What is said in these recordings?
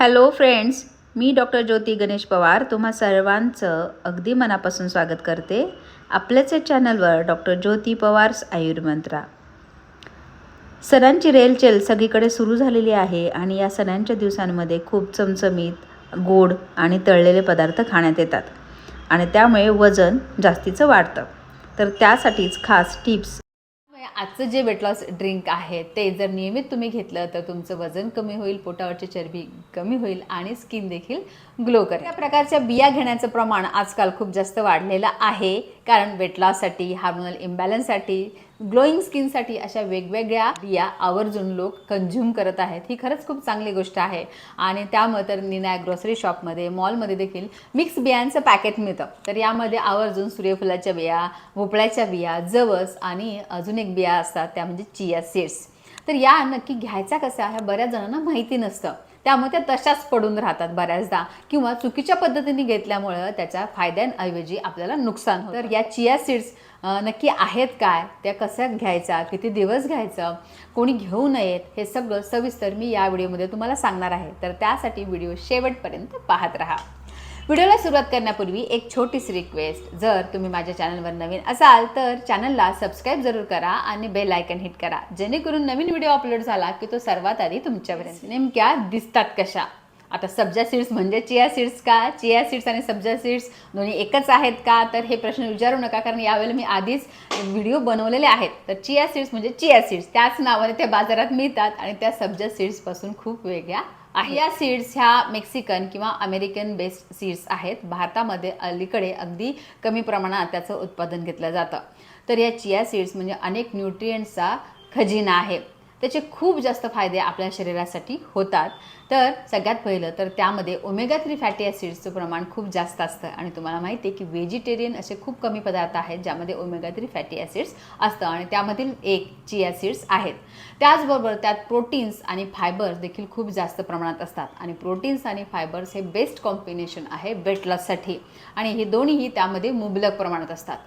Hello friends मी doctor Jyoti Ganesh Pawar तुम्हा सर्वांचं अगदी मनापासून स्वागत करते. आपल्याच या चॅनलवर डॉक्टर ज्योती पवार्स आयुर्मंत्रा. सणांची रेलचेल सगळीकडे सुरू झालेली आहे आणि या सणांच्या दिवसांमध्ये खूप चमचमीत गोड आणि तळलेले पदार्थ खाण्यात येतात. आणि त्यामुळे वजन जास्तीचं वाढतं. तर त्यासाठीच खास टिप्स म्हणजे आजचं जे वेट लॉस ड्रिंक आहे ते जर नियमित तुम्ही घेतलं तर तुमचं वजन कमी होईल पोटावरची चरबी कमी होईल आणि स्किन देखील ग्लो करेल. या प्रकारच्या बिया घेण्याचं प्रमाण आजकाल खूप जास्त वाढलेलं आहे. कारण वेट लॉससाठी हार्मोनल इम्बॅलन्ससाठी ग्लोईंग स्किनसाठी अशा वेगवेगळ्या बिया आवर्जून लोक कंझ्युम करत आहेत. ही खरंच खूप चांगली गोष्ट आहे. आणि त्यामुळे तर निनाय ग्रोसरी शॉपमध्ये मॉलमध्ये देखील मिक्स बियांचं पॅकेट मिळतं. तर यामध्ये आवर्जून सूर्यफुलाच्या बिया भोपळ्याच्या बिया जवस आणि अजून एक बिया असतात त्या म्हणजे चिया सीड्स तर या नक्की घ्यायचा कसा ह्या बऱ्याच जणांना माहिती नसतं. त्यामुळे त्या तशाच पडून राहतात बऱ्याचदा. किंवा चुकीच्या पद्धतीने घेतल्यामुळं त्याच्या फायद्यांऐवजी आपल्याला नुकसान होतं. तर या चिया सीड्स नक्की आहेत काय? त्या कशा घ्यायच्या किती दिवस घ्यायचं? कोणी घेऊ नयेत? हे सगळं सविस्तर मी या व्हिडिओमध्ये तुम्हाला सांगणार आहे. तर त्यासाठी व्हिडिओ शेवटपर्यंत पाहत राहा. व्हिडिओला सुरुवात करण्यापूर्वी एक छोटीशी रिक्वेस्ट जर तुम्ही माझ्या चॅनलवर नवीन असाल तर चॅनलला सबस्क्राईब जरूर करा आणि बेल आयकन हिट करा. जेणेकरून नवीन व्हिडिओ अपलोड झाला की तो सर्वात आधी तुमच्यापर्यंत नेमक्या दिसतात कशा? आता सब्जा सीड्स म्हणजे चिया सीड्स का? चिया सीड्स आणि सब्जा सीड्स दोन्ही एकच आहेत का? तर हे प्रश्न विचारू नका कारण यावेळेला मी आधीच व्हिडिओ बनवलेले आहेत. तर चिया सीड्स म्हणजे चिया सीड्स त्याच नावाने त्या बाजारात मिळतात आणि त्या सब्जा सीड्सपासून खूप वेगळ्या आहे या सीड्स ह्या मेक्सिकन किंवा अमेरिकन बेस्ड सीड्स आहेत. भारतामध्ये अलीकडे अगदी कमी प्रमाणात त्याचं उत्पादन घेतलं जातं. तर या चिया सीड्स म्हणजे अनेक न्यूट्रियंट्सचा खजिना आहे. त्याचे खूप जास्त फायदे आपल्या शरीरासाठी होतात. तर सगळ्यात पहिलं तर त्यामध्ये ओमेगा थ्री फॅटी ॲसिड्सचं प्रमाण खूप जास्त असतं. आणि तुम्हाला माहिती आहे की व्हेजिटेरियन असे खूप कमी पदार्थ आहेत ज्यामध्ये ओमेगा थ्री फॅटी ॲसिड्स असतं. आणि त्यामधील एक ची ॲसिड्स आहेत. त्याचबरोबर त्यात प्रोटीन्स आणि फायबर्स देखील खूप जास्त प्रमाणात असतात. आणि प्रोटीन्स आणि फायबर्स हे बेस्ट कॉम्बिनेशन आहे वेट लॉससाठी आणि हे दोन्हीही त्यामध्ये मुबलक प्रमाणात असतात.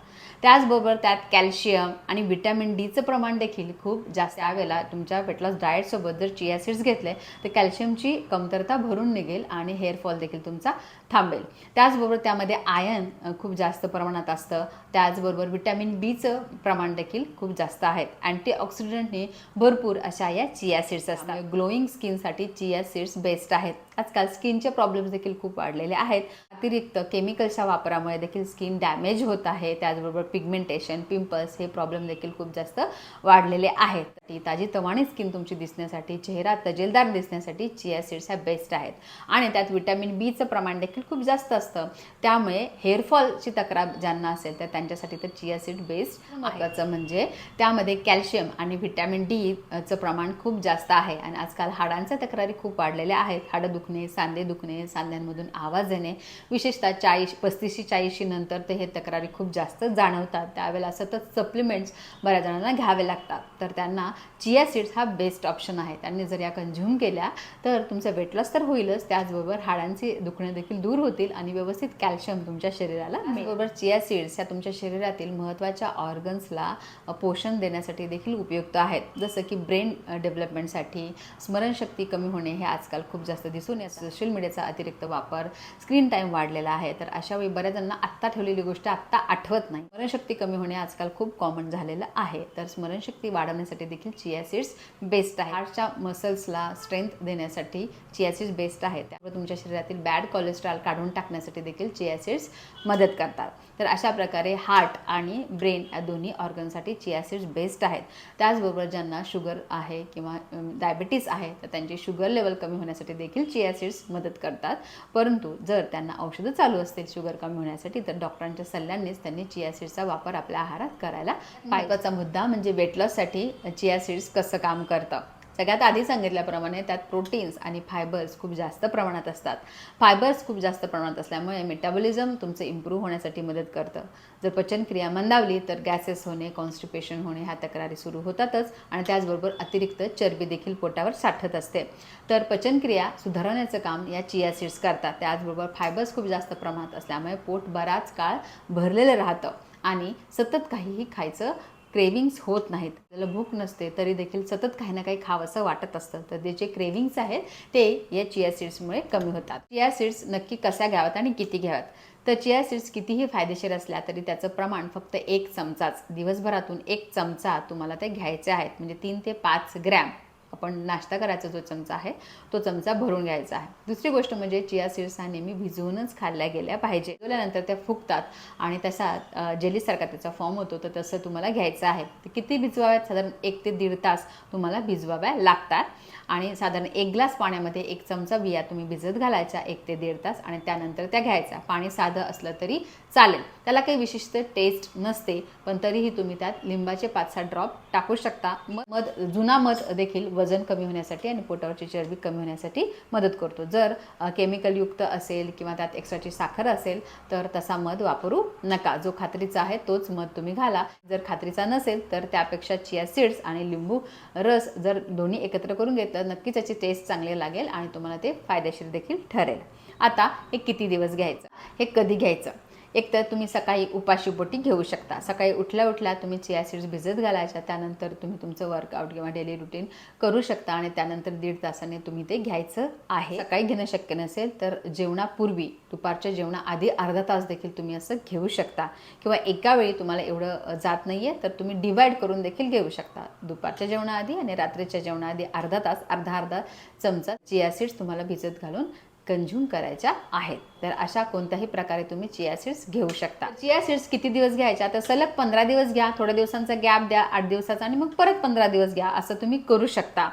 त्याचबरोबर त्यात कॅल्शियम आणि विटॅमिन डीचं प्रमाण देखील खूप जास्त त्यावेळेला तुमच्या वेट डाएटसोबत जर चिया सीड्स घेतले तर कॅल्शियमची कमतरता भरून निघेल आणि हेअरफॉल देखील तुमचा थांबेल. त्याचबरोबर त्यामध्ये आयन खूप जास्त प्रमाणात असतं. त्याचबरोबर विटॅमिन बीचं प्रमाण देखील खूप जास्त आहेत अँटीऑक्सिडंटने भरपूर अशा या चिया सीड्स असतात. ग्लोईंग स्किनसाठी चिया सीड्स बेस्ट आहेत. आजकाल स्किनचे प्रॉब्लेम्स देखील खूप वाढलेले आहेत. अतिरिक्त केमिकलच्या वापरामुळे देखील स्किन डॅमेज होत आहे. त्याचबरोबर पिगमेंटेशन पिंपल्स हे प्रॉब्लेम देखील खूप जास्त वाढलेले आहेत. ती ताजी तवाणी स्किन तुमची दिसण्यासाठी चेहरा तजेलदार दिसण्यासाठी चिया सीड्स ह्या बेस्ट आहेत. आणि त्यात विटॅमिन बीचं प्रमाण देखील खूप जास्त असतं. त्यामुळे हेअरफॉलची तक्रार ज्यांना असेल तर त्यांच्यासाठी तर चिया सीड बेस्ट महत्त्वाचं म्हणजे त्यामध्ये कॅल्शियम आणि व्हिटॅमिन डीचं प्रमाण खूप जास्त आहे. आणि आजकाल हाडांच्या तक्रारी खूप वाढलेल्या आहेत. हाडं दुखणे सांधे दुखणे सांध्यांमधून आवाज येणे विशेषतः चाळीस पस्तीसशे चाळीसशी नंतर ते हे तक्रारी खूप जास्त जाणवतात. त्यावेळेला सतत सप्लिमेंट्स बऱ्याच जणांना घ्यावे लागतात. तर त्यांना चिया सीड्स हा बेस्ट ऑप्शन आहे. त्यांनी जर या कंझ्युम केल्या तर तुमचं वेट लॉस तर होईलच. त्याचबरोबर हाडांची दुखणे देखील दूर होतील आणि व्यवस्थित कॅल्शियम तुमच्या शरीराला बरोबर चिया सीड्स ह्या तुमच्या शरीरातील महत्त्वाच्या ऑर्गन्सला पोषण देण्यासाठी देखील उपयुक्त आहेत. जसं की ब्रेन डेव्हलपमेंटसाठी स्मरणशक्ती कमी होणे हे आजकाल खूप जास्त दिसून येतं. सोशल मीडियाचा अतिरिक्त वापर स्क्रीन टाईम वाढलेला आहे. तर अशा वेळी बऱ्याच जणांना आत्ता ठेवलेली गोष्ट आत्ता आठवत नाही. स्मरणशक्ती कमी होणे आजकाल खूप कॉमन झालेलं आहे. तर स्मरणशक्ती वाढवण्यासाठी देखील चिया सीड्स बेस्ट आहे हार्टच्या मसल्सला स्ट्रेंथ देण्यासाठी चिया सीड्स बेस्ट आहेत. त्यामुळे तुमच्या शरीरातील बॅड कोलेस्ट्रॉल काढून टाकण्यासाठी देखील चिया सीड्स मदत करतात. तर अशा प्रकारे हार्ट आणि ब्रेन या दोन्ही ऑर्गनसाठी चिया सीड्स बेस्ट आहेत. त्याचबरोबर ज्यांना शुगर आहे किंवा डायबिटीस आहे तर त्यांची शुगर लेवल कमी होण्यासाठी देखील चिया सीड्स मदत करतात. परंतु जर त्यांना औषधं चालू असतील शुगर कमी होण्यासाठी तर डॉक्टरांच्या सल्ल्यानेच त्यांनी चिया सीड्सचा वापर आपल्या आहारात करायला पाहिजेचा मुद्दा म्हणजे वेट लॉससाठी चिया सीड्स कसं काम करतं. सगळ्यात आधी सांगितल्याप्रमाणे त्यात प्रोटीन्स आणि फायबर्स खूप जास्त प्रमाणात असतात. फायबर्स खूप जास्त प्रमाणात असल्यामुळे मेटाबॉलिझम तुमचं इम्प्रूव्ह होण्यासाठी मदत करतं. जर पचनक्रिया मंदावली तर गॅसेस होणे कॉन्स्टिपेशन होणे ह्या तक्रारी सुरू होतातच आणि त्याचबरोबर अतिरिक्त चरबी देखील पोटावर साठत असते. तर पचनक्रिया सुधारण्याचं काम या चिया सीड्स करतात. त्याचबरोबर फायबर्स खूप जास्त प्रमाणात असल्यामुळे पोट बराच काळ भरलेलं राहतं. आणि सतत काहीही खायचं क्रेविंग्स होत नाहीत. त्याला भूक नसते तरी देखील सतत काही ना काही खावंसं वाटत असतं. तर ते जे क्रेविंग्स आहेत ते या चिया सीड्समुळे कमी होतात. चिया सीड्स नक्की कशा घ्याव्यात आणि किती घ्याव्यात तर चिया सीड्स कितीही फायदेशीर असल्या तरी त्याचं प्रमाण फक्त एक चमचाच. दिवसभरातून एक चमचा तुम्हाला ते घ्यायचे आहेत. म्हणजे तीन ते पाच ग्रॅम. आपण नाश्ता करायचा जो चमचा आहे तो चमचा भरून घ्यायचा आहे. दुसरी गोष्ट म्हणजे चिया सीड्स हा नेहमी भिजवूनच खाल्ल्या गेल्या पाहिजे. भिजवल्यानंतर त्या फुगतात आणि तसा जेलीसारखा त्याचा फॉर्म होतो तर तसं तुम्हाला घ्यायचं आहे. किती भिजवाव्यात? साधारण एक ते दीड तास तुम्हाला भिजवाव्या लागतात. आणि साधारण एक ग्लास पाण्यामध्ये एक चमचा बिया तुम्ही भिजत घालायच्या एक ते दीड तास आणि त्यानंतर त्या घ्यायच्या पाणी साधं असलं तरी चालेल. त्याला काही विशिष्ट टेस्ट नसते पण तरीही तुम्ही त्यात लिंबाचे पाच सहा ड्रॉप टाकू शकता. मध जुना मध देखील वजन कमी होण्यासाठी आणि पोटावरची चरबी कमी होण्यासाठी मदत करतो. जर केमिकलयुक्त असेल किंवा त्यात एक्स्ट्राची साखर असेल तर तसा मध वापरू नका. जो खात्रीचा आहे तोच मध तुम्ही घाला. जर खात्रीचा नसेल तर त्यापेक्षा चिया सीड्स आणि लिंबू रस जर दोन्ही एकत्र करून घेतलं नक्कीच त्याची टेस्ट चांगली लागेल आणि तुम्हाला ते फायदेशीर देखील ठरेल. आता हे किती दिवस घ्यायचं? हे कधी घ्यायचं? एक तर तुम्ही सकाळी उपाशी बोटी घेऊ शकता. सकाळी उठल्या उठल्या तुम्ही चिया सीड्स भिजत घालायच्या त्यानंतर तुम्ही तुमचं वर्कआउट किंवा डेली रुटीन करू शकता आणि त्यानंतर दीड तासाने तुम्ही ते घ्यायचं आहे. सकाळी घेणं शक्य नसेल तर जेवणापूर्वी दुपारच्या जेवणाआधी अर्धा तास देखील तुम्ही असं घेऊ शकता. किंवा एका वेळी तुम्हाला एवढं जात नाही आहे तर तुम्ही डिवाईड करून देखील घेऊ शकता. दुपारच्या जेवणाआधी आणि रात्रीच्या जेवणाआधी अर्धा तास अर्धा अर्धा चमचा चिया सीड्स तुम्हाला भिजत घालून कंझ्युम करायच्या आहेत. तर अशा कोणत्याही प्रकारे तुम्ही चिया सीड्स घेऊ शकता. चिया सीड्स किती दिवस घ्यायच्या तर सलग पंधरा दिवस घ्या थोड्या दिवसांचा गॅप द्या आठ दिवसाचा आणि मग परत पंधरा दिवस घ्या असं तुम्ही करू शकता.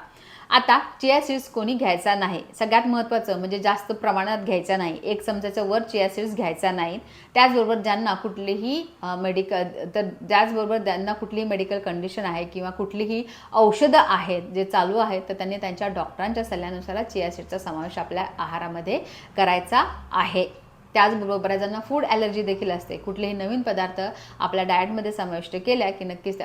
आता चिया सीड्स कोणी घ्यायचा नाही. सगळ्यात महत्त्वाचं म्हणजे जास्त प्रमाणात घ्यायचा नाही. एक चमच्याच्या वर चिया सीड्स घ्यायचा नाही. त्याचबरोबर ज्यांना कुठलीही मेडिकल तर त्याचबरोबर ज्यांना कुठलीही मेडिकल कंडिशन आहे किंवा कुठलीही औषधं आहेत जे चालू आहेत तर त्यांनी त्यांच्या डॉक्टरांच्या सल्ल्यानुसार चिया सीडचा समावेश आपल्या आहारामध्ये करायचा आहे. त्याचबरोबर बऱ्याच जणांना फूड ॲलर्जी देखील असते. कुठलेही नवीन पदार्थ आपल्या डाएटमध्ये समाविष्ट केल्या की नक्कीच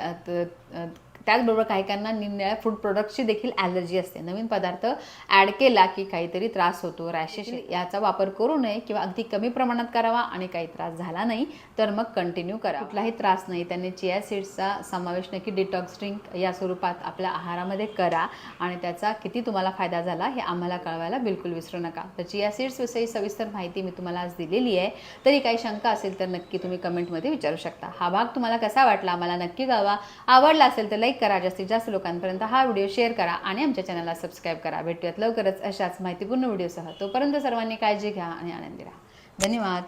त्याचबरोबर काही काहींना निरनिळ्या फूड प्रोडक्टची देखील ॲलर्जी असते. नवीन पदार्थ ॲड केला की काहीतरी त्रास होतो. रॅशेस याचा वापर करू नये किंवा अगदी कमी प्रमाणात करावा आणि काही त्रास झाला नाही तर मग कंटिन्यू करा. कुठलाही त्रास नाही. त्यांनी चिया सीड्सचा समावेश नक्की डिटॉक्स ड्रिंक या स्वरूपात आपल्या आहारामध्ये करा आणि त्याचा किती तुम्हाला फायदा झाला हे आम्हाला कळवायला बिलकुल विसरू नका. तर चिया सीड्सविषयी सविस्तर माहिती मी तुम्हाला आज दिलेली आहे. तरी काही शंका असेल तर नक्की तुम्ही कमेंटमध्ये विचारू शकता. हा भाग तुम्हाला कसा वाटला? मला नक्की कळवा. आवडला असेल तर लाईक करा जास्तीत जास्त लोकांपर्यंत हा व्हिडिओ शेअर करा आणि आमच्या चॅनलला सबस्क्राईब करा. भेटूयात लवकरच अशाच माहितीपूर्ण व्हिडिओसह. तोपर्यंत सर्वांनी काळजी घ्या आणि आनंदी राहा. धन्यवाद.